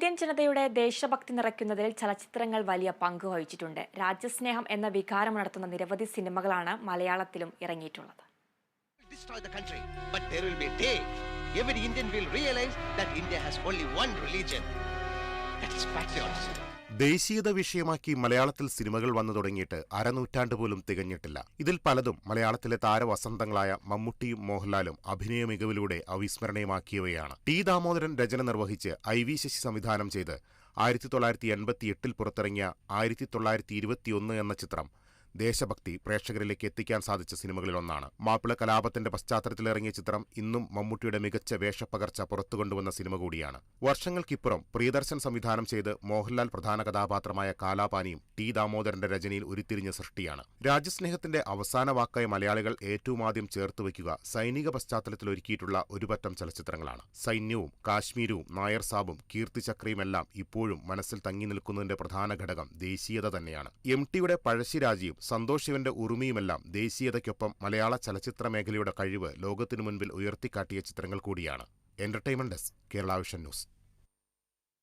Indian ജനതയുടെ ദേശഭക്തി നിറയ്ക്കുന്നതിൽ ചലച്ചിത്രങ്ങൾ വലിയ പങ്ക് വഹിച്ചിട്ടുണ്ട്. രാജ്യസ്നേഹം എന്ന വികാരം ഉണർത്തുന്ന നിരവധി സിനിമകളാണ് മലയാളത്തിലും ഇറങ്ങിയിട്ടുള്ളത്. ദേശീയത വിഷയമാക്കി മലയാളത്തിൽ സിനിമകൾ വന്നു തുടങ്ങിയിട്ട് അരനൂറ്റാണ്ട് പോലും തികഞ്ഞിട്ടില്ല. ഇതിൽ പലതും മലയാളത്തിലെ താരവസന്തങ്ങളായ മമ്മൂട്ടിയും മോഹൻലാലും അഭിനയ മികവിലൂടെ അവിസ്മരണീയമാക്കിയവയാണ്. ടി ദാമോദരൻ രചന നിർവഹിച്ച് ഐ വി ശശി സംവിധാനം ചെയ്ത് ആയിരത്തി തൊള്ളായിരത്തി എൺപത്തി എട്ടിൽ പുറത്തിറങ്ങിയ ആയിരത്തി തൊള്ളായിരത്തി ഇരുപത്തിയൊന്ന് എന്ന ചിത്രം ദേശഭക്തി പ്രേക്ഷകരിലേക്ക് എത്തിക്കാൻ സാധിച്ച സിനിമകളിലൊന്നാണ്. മാപ്പിള കലാപത്തിന്റെ പശ്ചാത്തലത്തിലിറങ്ങിയ ചിത്രം ഇന്നും മമ്മൂട്ടിയുടെ മികച്ച വേഷപ്പകർച്ച പുറത്തുകൊണ്ടുവന്ന സിനിമ കൂടിയാണ്. വർഷങ്ങൾക്കിപ്പുറം പ്രിയദർശൻ സംവിധാനം ചെയ്ത് മോഹൻലാൽ പ്രധാന കഥാപാത്രമായ കാലാപാനിയും ടി ദാമോദരന്റെ രചനയിൽ ഉരുത്തിരിഞ്ഞ സൃഷ്ടിയാണ്. രാജ്യസ്നേഹത്തിന്റെ അവസാന വാക്കായ മലയാളികൾ ഏറ്റവും ആദ്യം ചേർത്ത് വയ്ക്കുക സൈനിക പശ്ചാത്തലത്തിൽ ഒരുക്കിയിട്ടുള്ള ഒരുപറ്റം ചലച്ചിത്രങ്ങളാണ്. സൈന്യവും കാശ്മീരവും നായർ സാബും കീർത്തിചക്രയുമെല്ലാം ഇപ്പോഴും മനസ്സിൽ തങ്ങി നിൽക്കുന്നതിന്റെ പ്രധാന ഘടകം ദേശീയത തന്നെയാണ്. എം ടിയുടെ പഴശ്ശിരാജിയും സന്തോഷ് ശിവന്റെ ഉറുമിയുമെല്ലാം ദേശീയതയ്ക്കൊപ്പം മലയാള ചലച്ചിത്ര മേഖലയുടെ കഴിവ് ലോകത്തിനു മുൻപിൽ ഉയർത്തിക്കാട്ടിയ ചിത്രങ്ങൾ കൂടിയാണ്. Entertainment desk Kerala Vision News